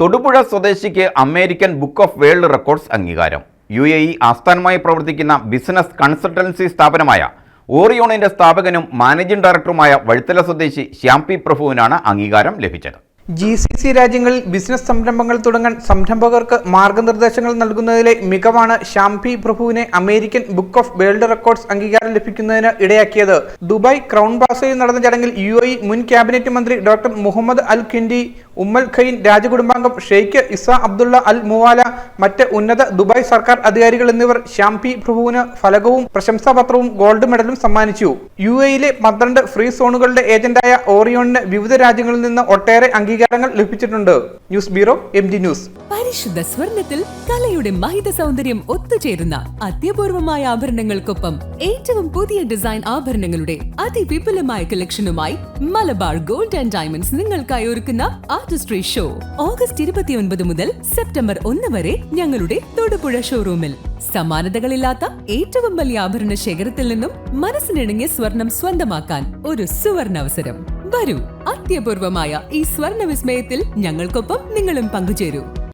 Thodupuzha സ്വദേശിക്ക് American book of world records അംഗീകാരം. U A E ആസ്ഥാനമായി പ്രവർത്തിക്കുന്ന ബിസിനസ് കൺസൾട്ടൻസി സ്ഥാപനമായ ഓറിയോണിന്റെ സ്ഥാപകനും മാനേജിംഗ് ഡയറക്ടറുമായ വഴുത്തല സ്വദേശി ശ്യാം പി പ്രഭുവിനാണ് അംഗീകാരം ലഭിച്ചത്. ജി സി സി രാജ്യങ്ങളിൽ ബിസിനസ് സംരംഭങ്ങൾ തുടങ്ങാൻ സംരംഭകർക്ക് മാർഗനിർദ്ദേശങ്ങൾ നൽകുന്നതിലെ മികവാണ് Shampy പ്രഭുവിനെ American book of world records അംഗീകാരം ലഭിക്കുന്നതിന് ഇടയാക്കിയത്. ദുബായ് ക്രൗൺ പ്ലാസയിൽ നടന്ന ചടങ്ങിൽ യു മുൻ ക്യാബിനറ്റ് മന്ത്രി doctor Muhammad Al Khindi Umm al Quwain രാജകുടുംബാംഗം Sheikh Isa Abdullah Al Muwala മറ്റ് ഉന്നത ദുബായ് സർക്കാർ അധികാരികൾ എന്നിവർ ഷാംപി പ്രഭുവിന് ഫലകവും പ്രശംസാപത്രവും ഗോൾഡ് മെഡലും സമ്മാനിച്ചു. യു എയിലെ പന്ത്രണ്ട് ഫ്രീ സോണുകളുടെ ഏജന്റായ ഓറിയോണിന് വിവിധ രാജ്യങ്ങളിൽ നിന്ന് ഒട്ടേറെ അംഗീകാരങ്ങൾ ലഭിച്ചിട്ടുണ്ട്. News bureau M D news. പരിശുദ്ധ സ്വർണത്തിൽ കലയുടെ മഹിത സൗന്ദര്യം ഒത്തുചേരുന്ന അത്യപൂർവമായ ആഭരണങ്ങൾക്കൊപ്പം ഏറ്റവും പുതിയ ഡിസൈൻ ആഭരണങ്ങളുടെ അതിവിപുലമായ കളക്ഷനുമായി മലബാർ ഗോൾഡ് ആൻഡ് ഡയമണ്ട്സ് നിങ്ങൾക്കായി ഒരുക്കുന്ന ആർട്ടിസ്ട്രി ഷോ ഓഗസ്റ്റ് ഇരുപത്തിയൊൻപത് മുതൽ സെപ്റ്റംബർ ഒന്ന് വരെ ഞങ്ങളുടെ തൊടുപുഴ ഷോറൂമിൽ സമാനതകളില്ലാത്ത ഏറ്റവും വലിയ ആഭരണ ശേഖരത്തിൽ നിന്നും മനസ്സിനിണങ്ങിയ സ്വർണം സ്വന്തമാക്കാൻ ഒരു സുവർണ അവസരം വരൂ അത്യപൂർവമായ ഈ സ്വർണ വിസ്മയത്തിൽ ഞങ്ങൾക്കൊപ്പം നിങ്ങളും പങ്കുചേരൂ.